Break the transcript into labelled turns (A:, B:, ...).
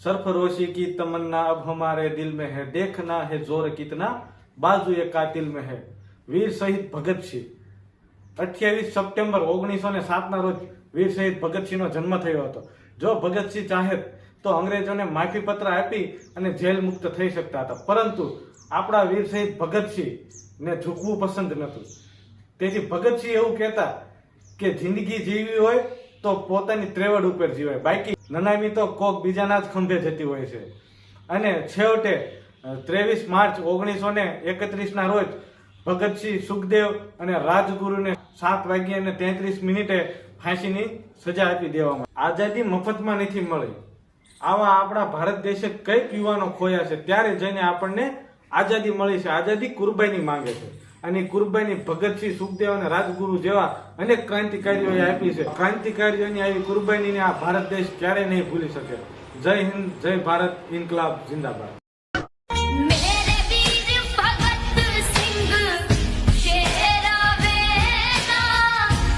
A: सरफरोशी की तमन्ना अब हमारे दिल में है देखना है जोर कितना बाजू ये कातिल में है વીર શહીદ ભગતસિંહ અઠ્યાવીસ સપ્ટેમ્બર ઓગણીસો ને સાતના રોજ વીર શહીદ ભગતસિંહનો જન્મ થયો હતો જો ભગતસિંહ ચાહે તો અંગ્રેજોને માફી પત્ર આપી અને જેલ મુક્ત થઈ શકતા હતા પરંતુ આપણા વીર શહીદ ભગતસિંહ ને ઝૂકવું પસંદ નહોતું તેથી ભગતસિંહ એવું કહેતા કે જિંદગી જીવવી હોય તો પોતાની ત્રેવડ ઉપર જીવાય. બાકી નનામી તો કોક બીજાના જ ખંભે જતી હોય છે. અને છેવટે ત્રેવીસ માર્ચ ઓગણીસો ને એકત્રીસ ના રોજ ભગતસિંહ સુખદેવ અને રાજગુરુને સાત વાગ્યે અને તેત્રીસ મિનિટે ફાંસીની સજા આપી દેવામાં આઝાદી મફતમાં નથી મળી. આવા આપણા ભારત દેશે કંઈક યુવાનો ખોયા છે. ત્યારે જઈને આપણને આઝાદી મળી છે. આઝાદી કુરબાની માંગે છે. અને કુરબાની ભગતસિંહ સુખદેવ અને રાજગુરુ જેવા અનેક ક્રાંતિકારીઓએ આપી છે. ક્રાંતિકારીઓની આવી કુરબાનીને આ ભારત દેશ ક્યારેય નહીં ભૂલી શકે. જય હિન્દ, જય ભારત, ઇન્કલાબ, જિંદાબાદ.